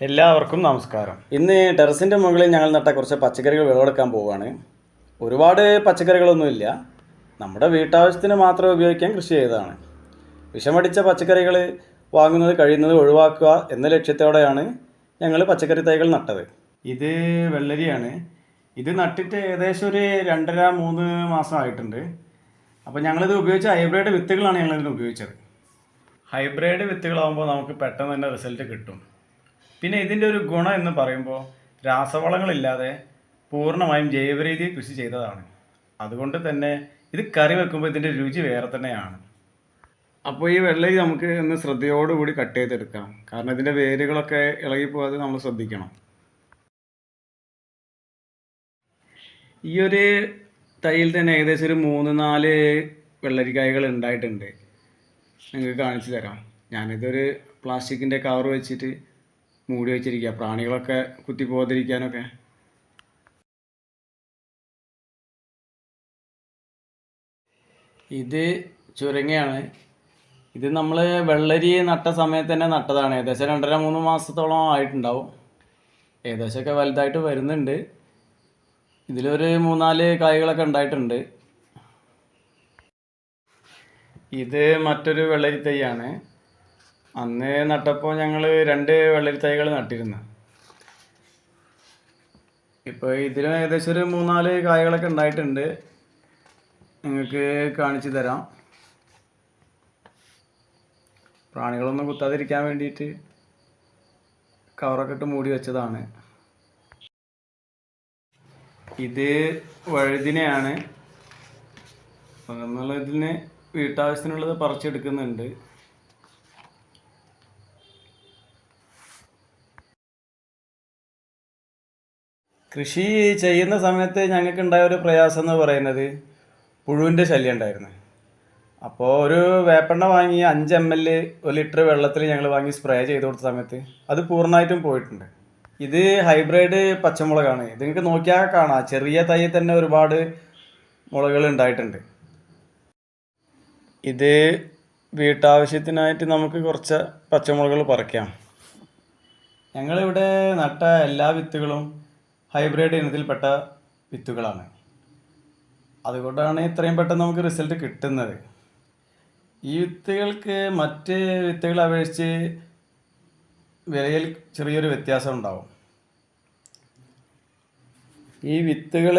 എല്ലാവർക്കും നമസ്കാരം. ഇന്ന് ടെറസിന്റെ മുകളിൽ ഞങ്ങൾ നട്ട കുറച്ച് പച്ചക്കറികൾ വിളവെടുക്കാൻ പോവുകയാണ്. ഒരുപാട് പച്ചക്കറികളൊന്നുമില്ല. നമ്മുടെ വീട്ടാവശ്യത്തിന് മാത്രം ഉപയോഗിക്കാൻ കൃഷി ചെയ്തതാണ്. വിഷമടിച്ച പച്ചക്കറികൾ വാങ്ങുന്നത് കഴിയുന്നത് ഒഴിവാക്കുക എന്ന ലക്ഷ്യത്തോടെയാണ് ഞങ്ങൾ പച്ചക്കറി തൈകൾ നട്ടത്. ഇത് വെള്ളരിയാണ്. ഇത് നട്ടിട്ട് ഏകദേശം ഒരു രണ്ടര മൂന്ന് മാസം ആയിട്ടുണ്ട്. അപ്പോൾ ഞങ്ങളിത് ഉപയോഗിച്ച ഹൈബ്രിഡ് വിത്തുകളാണ് ഞങ്ങളിതിന് ഉപയോഗിച്ചത്. ഹൈബ്രിഡ് വിത്തുകളാകുമ്പോൾ നമുക്ക് പെട്ടെന്ന് തന്നെ റിസൾട്ട് കിട്ടും. പിന്നെ ഇതിന്റെ ഒരു ഗുണം എന്ന് പറയുമ്പോൾ രാസവളങ്ങളില്ലാതെ പൂർണമായും ജൈവരീതിയിൽ കൃഷി ചെയ്തതാണ്. അതുകൊണ്ട് തന്നെ ഇത് കറി വെക്കുമ്പോൾ ഇതിന്റെ രുചി വേറെ തന്നെയാണ്. അപ്പോൾ ഈ വെള്ളരി നമുക്ക് ഒന്ന് ശ്രദ്ധയോടുകൂടി കട്ട് ചെയ്തെടുക്കാം. കാരണം ഇതിന്റെ വേരുകളൊക്കെ ഇളകിപ്പോകാതെ നമ്മൾ ശ്രദ്ധിക്കണം. ഈ ഒരു തൈയിൽ തന്നെ ഏകദേശം ഒരു മൂന്ന് നാല് വെള്ളരിക്കായകൾ ഉണ്ടായിട്ടുണ്ട്. നിങ്ങൾക്ക് കാണിച്ചു തരാം. ഞാനിതൊരു പ്ലാസ്റ്റിക്കിന്റെ കവർ വെച്ചിട്ട് മൂടി വെച്ചിരിക്കുക. പ്രാണികളൊക്കെ കുത്തി പോകാതിരിക്കാനൊക്കെ ഇത് ചുരങ്ങയാണ്. ഇത് നമ്മൾ വെള്ളരി നട്ട സമയത്ത് തന്നെ നട്ടതാണ്. ഏകദേശം രണ്ടര മൂന്ന് മാസത്തോളം ആയിട്ടുണ്ടാവും. ഏകദേശമൊക്കെ വലുതായിട്ട് വരുന്നുണ്ട്. ഇതിലൊരു മൂന്നാൽ കായ്കളൊക്കെ ഉണ്ടായിട്ടുണ്ട്. ഇത് മറ്റൊരു വെള്ളരി തൈയാണ്. അന്ന് നട്ടപ്പോൾ ഞങ്ങൾ രണ്ട് വെള്ളരി തൈകൾ നട്ടിരുന്നു. ഇപ്പോൾ ഇതിലും ഏകദേശം ഒരു മൂന്നാൽ കായകളൊക്കെ ഉണ്ടായിട്ടുണ്ട്. നിങ്ങൾക്ക് കാണിച്ചു തരാം. പ്രാണികളൊന്നും കുത്താതിരിക്കാൻ വേണ്ടിയിട്ട് കവറൊക്കെ ഇട്ട് മൂടി വെച്ചതാണ്. ഇത് വഴുതിനെയാണ്. ഇതിന് വീട്ടാവശ്യത്തിനുള്ളത് പറിച്ചെടുക്കുന്നുണ്ട്. കൃഷി ചെയ്യുന്ന സമയത്ത് ഞങ്ങൾക്ക് ഉണ്ടായ ഒരു പ്രയാസം എന്ന് പറയുന്നത് പുഴുവിന്റെ ശല്യം ഉണ്ടായിരുന്നു. അപ്പോൾ ഒരു വേപ്പെണ്ണ വാങ്ങി അഞ്ച് എം എൽ ഒരു ലിറ്റർ വെള്ളത്തിൽ ഞങ്ങൾ വാങ്ങി സ്പ്രേ ചെയ്ത് കൊടുത്ത സമയത്ത് അത് പൂർണമായിട്ടും പോയിട്ടുണ്ട്. ഇത് ഹൈബ്രിഡ് പച്ചമുളകാണ്. ഇത് നിങ്ങൾക്ക് നോക്കിയാൽ കാണാം. ചെറിയ തൈ തന്നെ ഒരുപാട് മുളകൾ ഉണ്ടായിട്ടുണ്ട്. ഇത് വീട്ടാവശ്യത്തിനായിട്ട് നമുക്ക് കുറച്ച് പച്ചമുളകൾ പറിക്കാം. ഞങ്ങളിവിടെ നട്ട എല്ലാ വിത്തുകളും ഹൈബ്രിഡ് ഇനത്തിൽപ്പെട്ട വിത്തുകളാണ്. അതുകൊണ്ടാണ് ഇത്രയും പെട്ടെന്ന് നമുക്ക് റിസൾട്ട് കിട്ടുന്നത്. ഈ വിത്തുകൾക്ക് മറ്റ് വിത്തുകളെ അപേക്ഷിച്ച് വിലയിൽ ചെറിയൊരു വ്യത്യാസം ഉണ്ടാവും. ഈ വിത്തുകൾ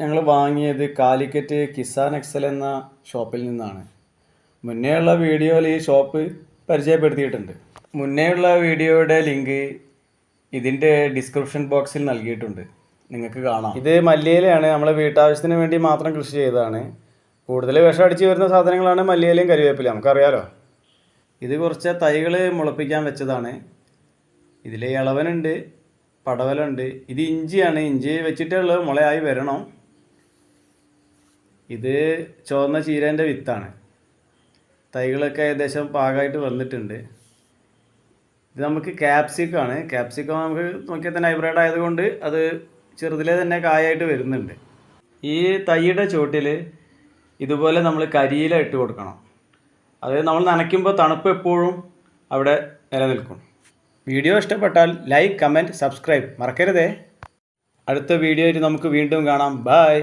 ഞങ്ങൾ വാങ്ങിയത് കാലിക്കറ്റ് കിസാൻ എക്സൽ എന്ന ഷോപ്പിൽ നിന്നാണ്. മുന്നേയുള്ള വീഡിയോയിൽ ഈ ഷോപ്പ് പരിചയപ്പെടുത്തിയിട്ടുണ്ട്. മുന്നേയുള്ള വീഡിയോയുടെ ലിങ്ക് ഇതിന്റെ ഡിസ്ക്രിപ്ഷൻ ബോക്സിൽ നൽകിയിട്ടുണ്ട്. നിങ്ങൾക്ക് കാണാം. ഇത് മല്ലിയിലയാണ്. നമ്മളെ വീട്ടാവശ്യത്തിന് വേണ്ടി മാത്രം കൃഷി ചെയ്തതാണ്. കൂടുതൽ വിഷം അടിച്ച് വരുന്ന സാധനങ്ങളാണ് മല്ലിയിലയും കരിവേപ്പിലയും. നമുക്കറിയാലോ? ഇത് കുറച്ച് തൈകൾ മുളപ്പിക്കാൻ വെച്ചതാണ്. ഇതിൽ ഇളവനുണ്ട് പടവലുണ്ട്. ഇത് ഇഞ്ചിയാണ്. ഇഞ്ചി വെച്ചിട്ടുള്ളത് മുളയായി വരണം. ഇത് ചുവന്ന ചീരേന്റെ വിത്താണ്. തൈകളൊക്കെ ഏകദേശം പാകമായിട്ട് വന്നിട്ടുണ്ട്. ഇത് നമുക്ക് ക്യാപ്സിക്കാണ് ക്യാപ്സിക്കം നമുക്ക് നോക്കിയാൽ തന്നെ ഹൈബ്രിഡ് ആയതുകൊണ്ട് അത് ചെറുതിലേ തന്നെ കായായിട്ട് വരുന്നുണ്ട്. ഈ തൈയുടെ ചുവട്ടിൽ ഇതുപോലെ നമ്മൾ കരിയില ഇട്ട് കൊടുക്കണം. അത് നമ്മൾ നനയ്ക്കുമ്പോൾ തണുപ്പ് എപ്പോഴും അവിടെ നിലനിൽക്കും. വീഡിയോ ഇഷ്ടപ്പെട്ടാൽ ലൈക്ക് കമന്റ് സബ്സ്ക്രൈബ് മറക്കരുതേ. അടുത്ത വീഡിയോയിൽ നമുക്ക് വീണ്ടും കാണാം. ബായ്